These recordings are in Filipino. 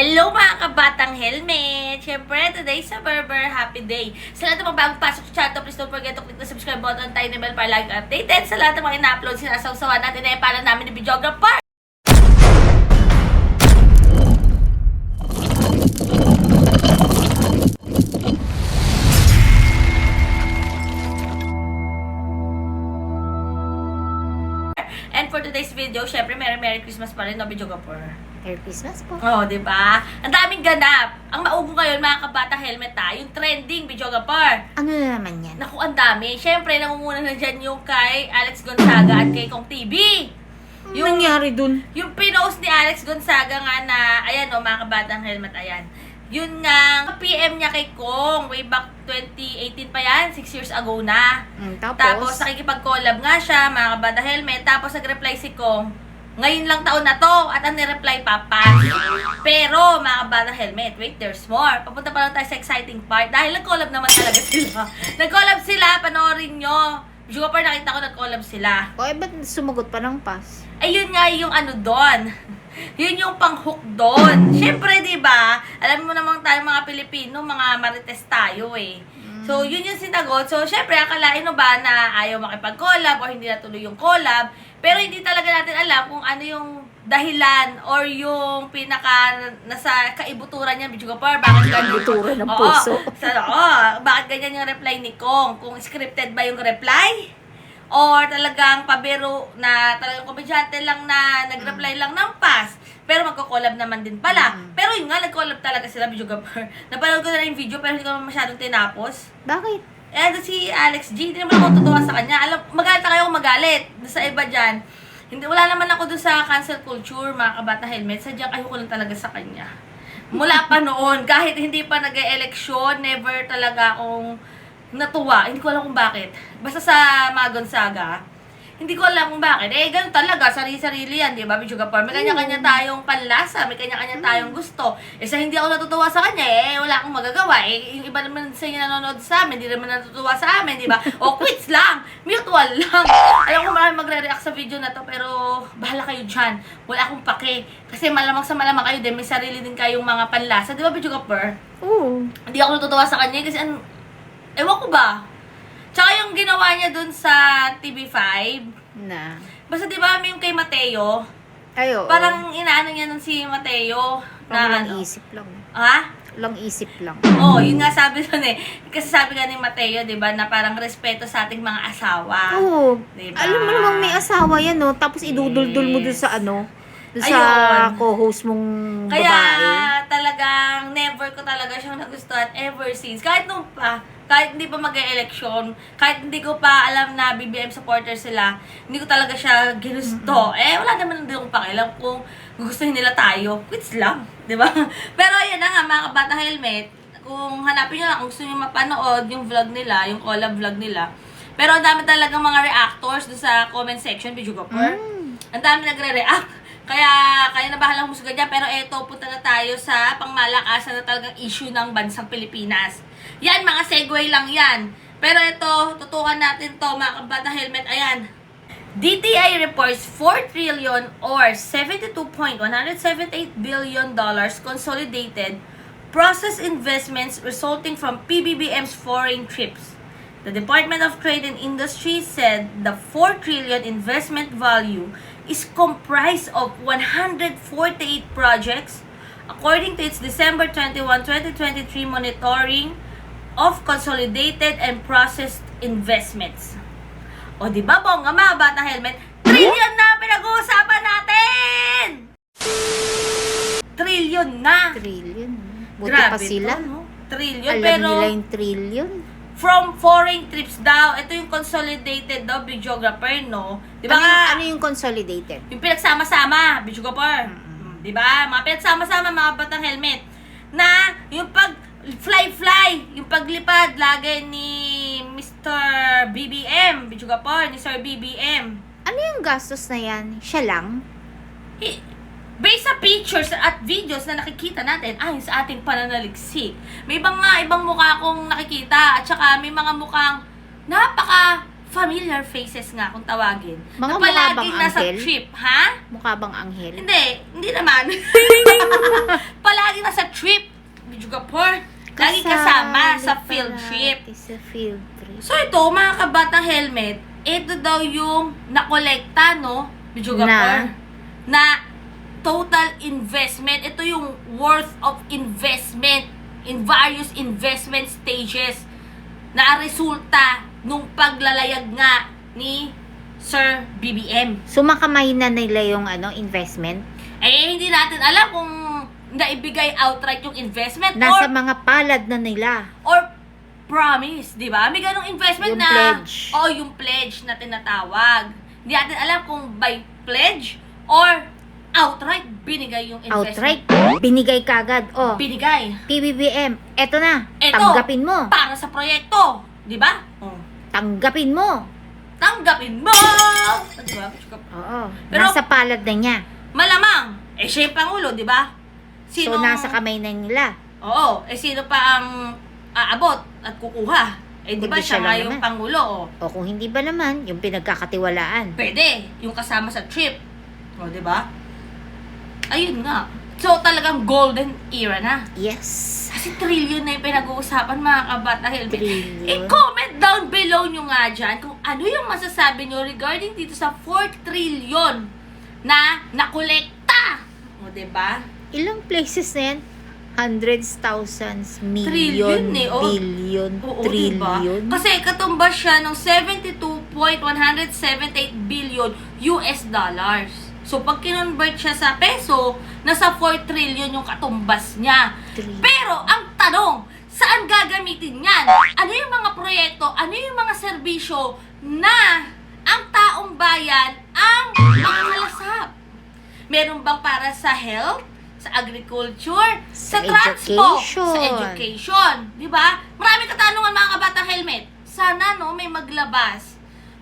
Hello mga kabatang helmet! Siyempre, today sa Berber Happy Day. Sa lahat ng mga bagong pasok sa channel, please don't forget to click the subscribe button, tiny bell para lagi updated. Sa lahat ng mga ina-upload, sinasawsawan natin na para namin ni videographer. And for today's video, syempre, Merry Merry Christmas pa rin, no, videographer. Merry Christmas po. Oo, di ba? Ang daming ganap. Ang maugong ngayon, mga kabata helmet ha, yung trending, videographer. Ano na naman yan? Naku, ang dami. Siyempre, nangunguna na dyan yung kay Alex Gonzaga at kay Kong TV. Yung nangyari dun? Yung pinost ni Alex Gonzaga nga na, ayan o, mga kabatang helmet, ayan. Yun nga, PM niya kay Kong, way back 2018 pa yan, 6 years ago na. Mm, Tapos, tapos, nakikipag-collab nga siya, mga kabata helmet. Tapos, nag-reply si Kong, ngayon lang taon na to, at ang nireply papa. Pero, mga kabata helmet, wait, there's more. Papunta pa lang tayo sa exciting part. Dahil nag-collab naman talaga sila. nag-collab sila, panoorin nyo. Pa nakita ko nag-collab sila. o eh, ba't sumagot pa ng pass? Ayun nga yung ano doon. Yun yung pang-hook doon. Siyempre, di ba? Alam mo namang tayo mga Pilipino, mga marites tayo eh. So, yun yung sinagot. So, syempre, akalain mo ba na ayaw makipag-collab or hindi natuloy yung collab. Pero hindi talaga natin alam kung ano yung dahilan or yung pinaka nasa kaibuturan niya, Bijuga Par. Bakit ganyan? Kaibuturan ng Oo. puso. Sa, oo. Bakit ganyan yung reply ni Kong? Kung scripted ba yung reply? Or talagang pabiro na talagang komedyante lang na nag-reply lang ng pass. Pero magko-collab naman din pala. Mm. Pero yun nga, nag-collab talaga sila, Bijuga Par. Napanood ko na yung video pero hindi ko masyadong tinapos. Bakit? Ano si Alex G, hindi naman ako tutuwa sa kanya. Alam, magalit na kayo kung magalit. Sa iba dyan. Hindi, wala naman ako doon sa cancel culture, mga kabata helmet. Sadyang ayoko lang talaga sa kanya. Mula pa noon, kahit hindi pa nag-eleksyon, never talaga akong natuwa. Hindi ko alam kung bakit. Basta sa mga Gonzaga, hindi ko alam kung bakit. Eh, ganun talaga. Sarili-sarili yan, di ba, Bichuga Par? May kanya-kanya tayong panlasa. May kanya-kanya tayong gusto. Eh, sa hindi ako natutuwa sa kanya, eh, wala akong magagawa. Eh, yung iba naman sa inyo nanonood sa amin, hindi naman natutuwa sa amin, di ba? O, quits lang. Mutual lang. Alam ko marami magre-react sa video na to, pero bahala kayo dyan. Wala akong pake. Kasi malamang sa malamang kayo din, may sarili din kayong mga panlasa. Di ba, Bichuga Par? Oo. Hindi ako natutuwa sa kanya kasi an ewan ko ba? Tsaka yung ginawa niya dun sa TV5, Na. basta di ba yung kay Mateo, Ay, oo. parang inaano niya nun si Mateo na Parang ano. isip lang. Ha? Lang isip lang. Oo, yun nga sabi nun eh. Kasi sabi nga ni Mateo, di ba, na parang respeto sa ating mga asawa. Oo. Diba? Alam mo namang may asawa yan, no? Tapos iduduldul mo dun sa ano? Dun sa Ayun. co-host mong Kaya babae. talagang never ko talaga siyang nagustuhan ever since. Kahit nung pa, kahit hindi pa mag-eleksyon, kahit hindi ko pa alam na BBM supporter sila, hindi ko talaga siya ginusto. Eh, wala naman din akong pakialam kung gugustuhin nila tayo. Quits lang, di ba? Pero ayan na nga, mga kabata helmet, kung hanapin nyo lang, kung gusto nyo mapanood yung vlog nila, yung collab vlog nila, pero ang dami talagang mga reactors doon sa comment section, Bidyo Gopher. Mm. Ang dami nagre-react. Kaya, kaya na bahalang husga dyan. Pero eto, punta na tayo sa pangmalakasan na talagang issue ng bansang Pilipinas. Yan, mga segue lang yan. Pero ito, tutukan natin to, mga kabata helmet. Ayan. DTI reports 4 trillion or 72.178 billion dollars consolidated process investments resulting from PBBM's foreign trips. The Department of Trade and Industry said the 4 trillion investment value is comprised of 148 projects according to its December 21, 2023 monitoring of consolidated and processed investments. O di ba, bongga mga bata helmet, trillion na pinag-uusapan natin! Trillion na! Trillion. Buti Grabe pa sila. to, no? Trillion, Alam pero nila yung trillion. From foreign trips daw, ito yung consolidated daw, videographer, no? Di ba Ano, yung- ano yung consolidated? yung pinagsama-sama, videographer. Mm-mm. Di ba? Mga pinagsama-sama, mga batang helmet. Na, yung pag fly-fly, yung paglipad lagi ni Mr. BBM, videographer, ni Sir BBM. Ano yung gastos na yan? Siya lang? Based sa pictures at videos na nakikita natin ayon sa ating pananaliksik, may ibang nga ibang mukha akong nakikita at saka may mga mukhang napaka familiar faces nga kung tawagin. Mga na palaging nasa anghel? trip, ha? Mukha bang anghel? Hindi, hindi naman. palagi lagi nasa trip. Bijuga por. Lagi kasama sa field trip. Sa field trip. So ito, mga kabatang helmet, ito daw yung nakolekta, no? Bijuga Na? Na total investment. Ito yung worth of investment in various investment stages na resulta nung paglalayag nga ni Sir BBM. Sumakamay na nila yung ano, investment. Eh, hindi natin alam kung naibigay outright yung investment Nasa or, mga palad na nila. or promise, di ba? May ganong investment Yung na, pledge. oh, yung pledge na tinatawag. Hindi natin alam kung by pledge or outright binigay yung Outright. investment. Binigay kagad. Oh, Binigay. PBBM. Eto na. Eto. Tanggapin mo. Para sa proyekto. Di ba? Oh. Tanggapin mo. Tanggapin mo! Ah, Di ba? Oo. Pero- nasa palad na niya. Malamang, eh siya yung Pangulo, di ba? So, nasa kamay na nila. Oo, eh sino pa ang aabot at kukuha? Eh di ba Kundi siya siya nga yung naman. Pangulo? Oh. O kung hindi ba naman, yung pinagkakatiwalaan. Pwede, yung kasama sa trip. O, di ba? Ayun nga. So, talagang golden era na. Yes. Kasi trillion na yung pinag-uusapan mga kabata helmet. Trillion. I-comment down below nyo nga dyan kung ano yung masasabi nyo regarding dito sa 4 trillion na nakolekta. O, ba? Ilang places na yan? Hundreds, thousands, million, Trillion eh, oh. billion, Oo, trillion. diba? Kasi katumbas siya ng 72.178 billion US dollars. So, pag kinonvert siya sa peso, nasa 4 trillion yung katumbas niya. Pero, ang tanong, saan gagamitin yan? Ano yung mga proyekto, ano yung mga serbisyo na ang taong bayan ang makalasap? Meron bang para sa health, sa agriculture, sa, Sa transport, education. sa education, 'di ba? Marami katanungan mga kabatang helmet. Sana no may maglabas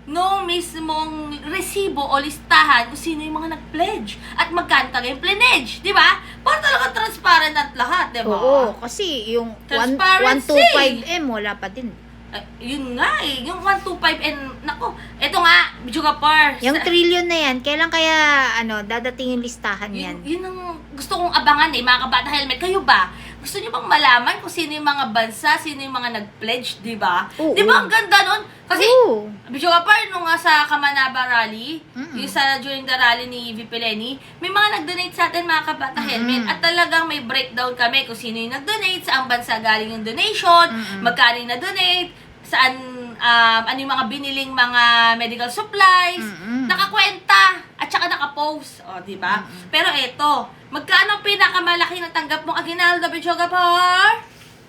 no mismong resibo o listahan kung sino yung mga nag-pledge at magkano talaga yung pledge, di ba? Para talaga transparent at lahat, di ba? Oo, kasi yung one- Transparency. 125M, wala pa din. Ay, yun nga eh, yung 125 and, nako, eto nga, Bijuga Par. Yung sa- trillion na yan, kailan kaya ano dadating yung listahan Yun, yan? yun ang gusto kong abangan eh, mga kabata helmet. Kayo ba? Gusto niyo bang malaman kung sino yung mga bansa, sino yung mga nag-pledge, di ba? Oo. Di ba ang ganda nun? Kasi, Oo. Bijo ka par, nung nga sa Kamanaba Rally, Mm-mm. yung sa during the rally ni VP Lenny, may mga nag-donate sa atin mga kabata helmet. At talagang may breakdown kami kung sino yung nag-donate, saan bansa galing yung donation, magkano yung na-donate, saan, um, ano yung mga biniling mga medical supplies, Mm-mm. nakakwenta, at saka nakapost. O, di ba? Pero eto, magkano ang pinakamalaki na tanggap mong aginaldo, Bijoga Par?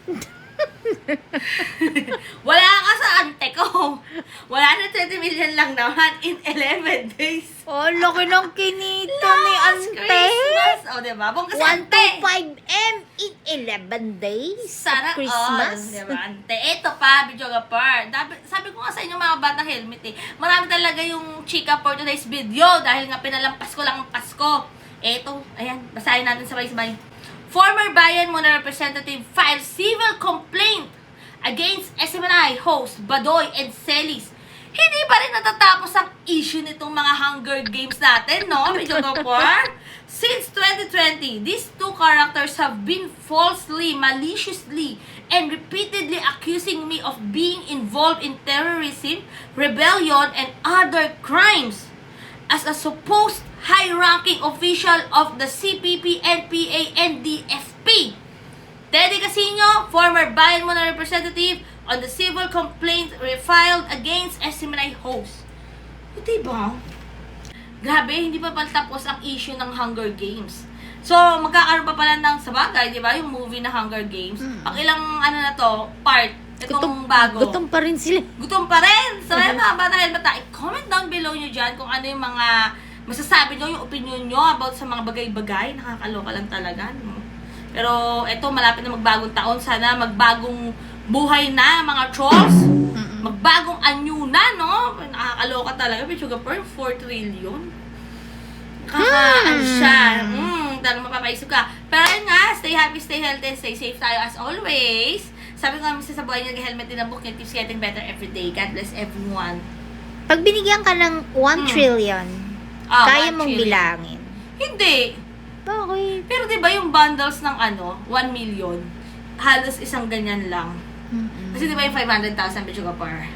Wala ka sa ante ko. Wala na 20 million lang naman in 11 days. Oh, laki ng kinita ni Last Ante. Christmas. O, di ba? Bong kasi ante. 125M in 11 days Sana of Christmas. all. Ante? Ito pa, Bijoga Par. Dabi- Sabi ko nga sa inyo mga bata helmet eh. Marami talaga yung chika for today's video dahil nga pinalampas ko lang ang Pasko. Eto, ayan, basahin natin sabay-sabay. Former Bayan Muna Representative files civil complaint against SMNI host Badoy and Celis. Hindi pa rin natatapos ang issue nitong mga Hunger Games natin, no? Medyo kapar. Since 2020, these two characters have been falsely, maliciously, and repeatedly accusing me of being involved in terrorism, rebellion, and other crimes as a supposed high-ranking official of the CPP, NPA, and DFP. Teddy Casino, former Bayan Muna representative, on the civil complaint refiled against SMNI host. O, diba? Grabe, hindi pa pala tapos ang issue ng Hunger Games. So, magkakaroon pa pala ng sabagay, di ba? Yung movie na Hunger Games. Mm. Pang ilang, ano na to, part, itong bago. Gutom pa rin sila. Gutom pa rin. So, ayun mga bata helmeta, i-comment down below nyo dyan kung ano yung mga masasabi nyo, yung opinion nyo about sa mga bagay-bagay. Nakakaloka lang talaga. No? Pero, eto, malapit na magbagong taon. Sana magbagong buhay na, mga trolls. Mm-mm. Magbagong anyo na, no? Nakakaloka talaga. Pichuga per 4 trillion. Kaka, ano siya. Mm, talagang mapapaisip ka. Pero ayun nga, stay happy, stay healthy, stay safe tayo as always. Sabi ko nga minsan sa buhay niya, helmet din ang book niya, keeps getting better every day. God bless everyone. Pag binigyan ka ng 1 Mm. trillion, Ah, kaya mong trillion. bilangin. Hindi. Bakit? Pero 'di ba yung bundles ng ano, 1 million, halos isang ganyan lang. Kasi 'di ba yung 500,000 Bicho Kapar?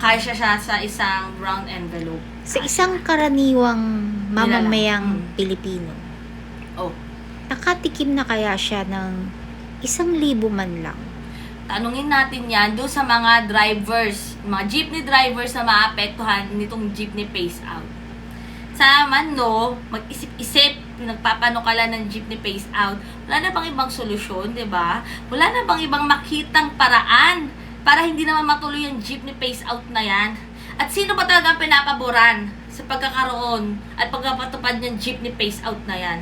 Kasya siya sa isang brown envelope. Sa isang karaniwang mamamayang Mm. Pilipino, Oh, nakatikim na kaya siya ng isang libo man lang? tanungin natin yan doon sa mga drivers, mga jeepney drivers na maapektuhan nitong jeepney phase out. Sana man no, mag-isip-isip, nagpapanukala ng jeepney phase out, wala na bang ibang solusyon, di ba? Wala na bang ibang makitang paraan para hindi naman matuloy yung jeepney phase out na yan? At sino ba talaga ang pinapaboran sa pagkakaroon at pagpapatupad ng jeepney phase out na yan?